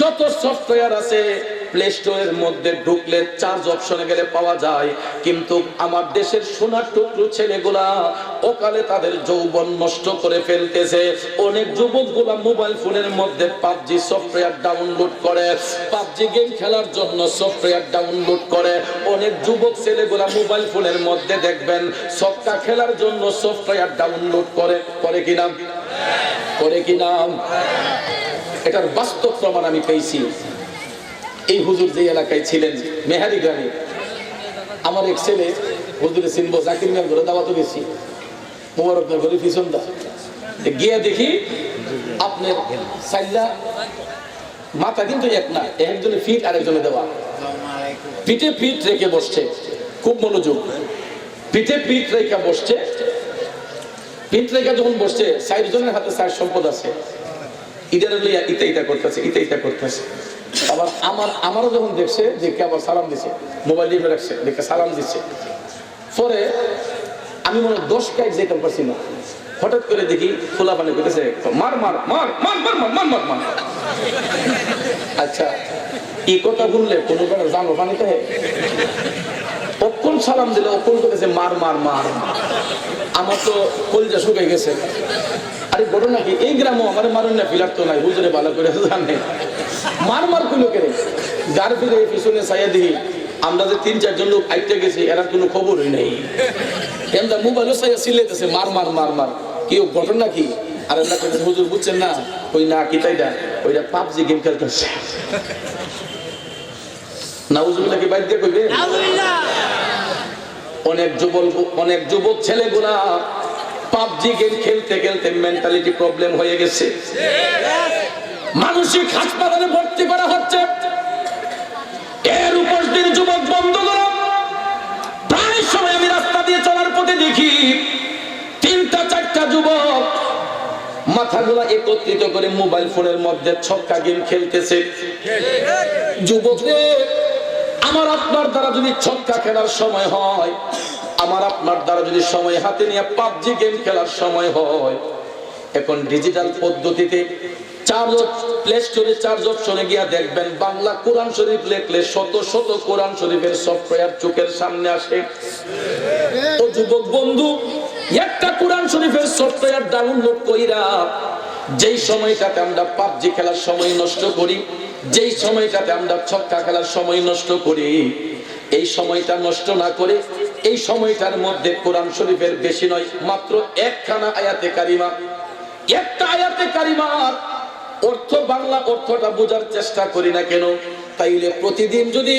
যত সফটওয়্যার আছে প্লে স্টোরের মধ্যে ঢুকলে চার্জ অপশনে গেলে পাওয়া যায়। কিন্তু আমার দেশের সোনার টুকরো ছেলেগুলা ওকালে তাদের যৌবন নষ্ট করে ফেলতেছে। অনেক যুবকগুলা মোবাইল ফোনের মধ্যে পাবজি সফটওয়্যার ডাউনলোড করে। পাবজি গেম খেলার জন্য সফটওয়্যার ডাউনলোড করে। অনেক যুবক ছেলেগুলা মোবাইল ফোনের মধ্যে দেখবেন সফটওয়্যার খেলার জন্য সফটওয়্যার ডাউনলোড করে। করে কিনা করে কিনা এটার বাস্তব প্রমাণ আমি পেয়েছি। এই হুজুর যে এলাকায় ছিলেন মেহারি গ্রামে, আমার এক ছেলে হুজুরে চিনবো, জাকির মিয়ার ঘরে দাওয়াতে গেছি মোবারক মিয়ার ঘরে পিছন গিয়ে দেখি, আপনার সাইল্লা মাথা কিন্তু এক না একজনে ফিট আরেকজনে দেওয়া। পিঠে পিঠ রেখে বসছে, খুব মনোযোগ। পিঠে পিঠ রেখে বসছে পিঠ রেখে যখন বসছে সাইড জনের হাতে সাইড সম্পদ আছে। ইটার লইয়া ইটা ইটা করতেছে ইটা ইটা করতেছে। আবার আমার, আমারও যখন দেখছে, দেখে আবার সালাম দিছে, মোবাইল দিয়ে রাখছে দেখে সালাম দিচ্ছে পরে আমি মনে হয় দশ কাজ যেতে পারছি না। হঠাৎ করে দেখি খোলা পানি করতেছে মার মার মার মার মার মার মার মার মার। আচ্ছা এই কথা বললে কোনো বেলা জানো পানিতে? অক্ষণ সালাম দিলে অক্ষণ করেছে মার মার মার। আমার তো কলজা শুকাই গেছে। আরে বড় নাকি এই গ্রামও আমার মারুন না ফিরার তো নাই হুজুরে ভালো করে জানে। মার মার কুলো করে যার ফিরে পিছনে ছায়া দিই আমরা যে তিন চারজন লোক আইতে গেছি এরা কোনো খবরই নেই। এমদা মোবাইলও ছায়া সিলেতেছে মার মার মার মার। কি ও ঘটনা কি আর কইতেছে, হুজুর বুঝছেন না? ওই না কি তাইটা ওইটা পাবজি গেম খেলতেছে। না হুজুরটা কি বাইর দিয়ে কইবে? অনেক যুবক অনেক যুবক ছেলেগুলা পাবজি গেম খেলতে খেলতে মেন্টালিটি প্রবলেম হয়ে গেছে। মানসিক হাসপাতালে ভর্তি করা হচ্ছে। এর উপর দিন যুবক বন্ধ করো। প্রায় সময় আমি রাস্তা দিয়ে চলার পথে দেখি তিনটা, চারটা যুবক মাথাগুলা একত্রিত করে মোবাইল ফোনের মধ্যে ছক্কা গেম খেলতেছে। যুবকদের আমার আপনার দ্বারা যদি ছক্কা খেলার সময় হয় আমার আপনার দ্বারা যদি সময় হাতে নিয়ে পাবজি গেম খেলার সময় হয়, এখন ডিজিটাল পদ্ধতিতে চার্জ প্লে স্টোরে চার্জ কোরআন শরীফ শত শত কোরআন শরীফের সফটওয়্যার চোখের সামনে আসে। বন্ধু, একটা কোরআন সফটওয়্যার ডাউনলোড কইরা যেই সময়টাতে আমরা পাবজি খেলার সময় নষ্ট করি, যেই সময়টাতে আমরা ছক্কা খেলার সময় নষ্ট করি, এই সময়টা নষ্ট না করে এই সময়টার মধ্যে কোরআন শরীফের বেশি নয়, মাত্র একখানা আয়াতে কারিমা। একটা আয়াতে কারিমার অর্থ বাংলা অর্থটা বোঝার চেষ্টা করি না কেন? তাইলে প্রতিদিন যদি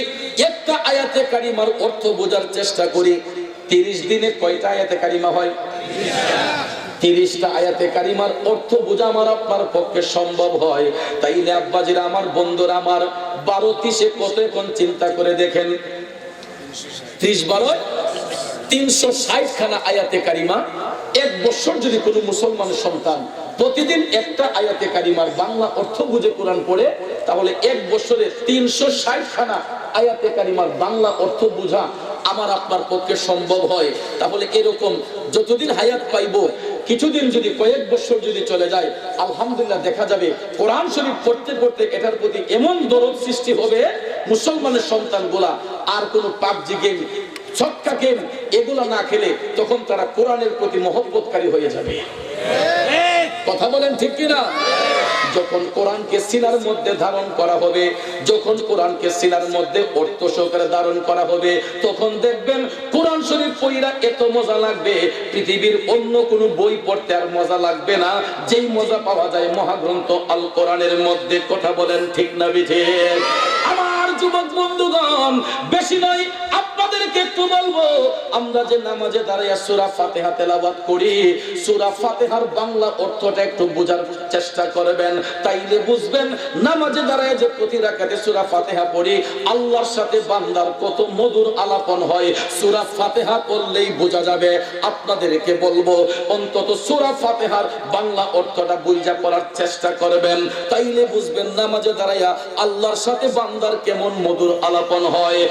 একটা আয়াতে কারিমার অর্থ বোঝার চেষ্টা করি, তিরিশ দিনে কয়টা আয়াতে কারিমা হয়? তিরিশটা আয়াতে কারিমার অর্থ বোঝা আমার আপনার পক্ষে সম্ভব হয়। তাইলে আব্বাজিরা, আমার বন্ধুরা, আমার বারো তিসে কত এখন চিন্তা করে দেখেন? ত্রিশ বারো তিনশো ষাট খানা আয়াতে কারিমা, এক বছর যদি কোনো মুসলমানের সন্তান প্রতিদিন একটা আয়াতে কারিমার বাংলা অর্থ বুঝে কোরআন পড়ে, তাহলে এক বছরে তিনশো ষাট খানা আয়াতে কারিমার বাংলা অর্থ বোঝা আমার আপনার পক্ষে সম্ভব হয়। তাহলে এরকম যতদিন হায়াত পাইবো, কিছুদিন যদি কয়েক বছর যদি চলে যায়, আলহামদুলিল্লাহ দেখা যাবে কোরআন শরীফ পড়তে পড়তে এটার প্রতি এমন দরদ সৃষ্টি হবে, মুসলমানের সন্তান সন্তানগুলা আর কোনো পাবজি গেম গেম এগুলা না খেলে তখন তারা কোরআনের প্রতি মহব্বতকারী হয়ে যাবে। কথা বলেন ঠিক কিনা? যখন কোরআনকে সিনার মধ্যে ধারণ করা হবে, যখন কোরআনকে সিনার মধ্যে অর্থ সহকারে ধারণ করা হবে, তখন দেখবেন কোরআন শরীফ পড়িরা এত মজা লাগবে, পৃথিবীর অন্য কোনো বই পড়তে আর মজা লাগবে না। যেই মজা পাওয়া যায় মহাগ্রন্থ আল কোরআনের মধ্যে, কথা বলেন ঠিক না বিঠে আমার যুবক বন্ধুগণ, বেশি নয় আপনাদেরকে একটু বলব, আমরা যে নামাজে দাঁড়াইয়া সূরা ফাতিহা তেলাওয়াত করি, সূরা ফাতিহার বাংলা অর্থটা একটু বোঝার চেষ্টা করবেন, তাইলে বুঝবেন নামাজে দাঁড়ায় যে প্রতি রাকাতে সূরা ফাতিহা পড়ি, আল্লাহর সাথে বান্দার কত মধুর আলাপন হয়। সূরা ফাতিহা পড়লেই বোঝা যাবে, আপনাদেরকে বলব, অন্তত সূরা ফাতিহার বাংলা অর্থটা বুঝা পড়ার চেষ্টা করবেন, তাইলে বুঝবেন নামাজে দাঁড়াইয়া আল্লাহর সাথে বান্দার কেমন মধুর আলাপন হয়।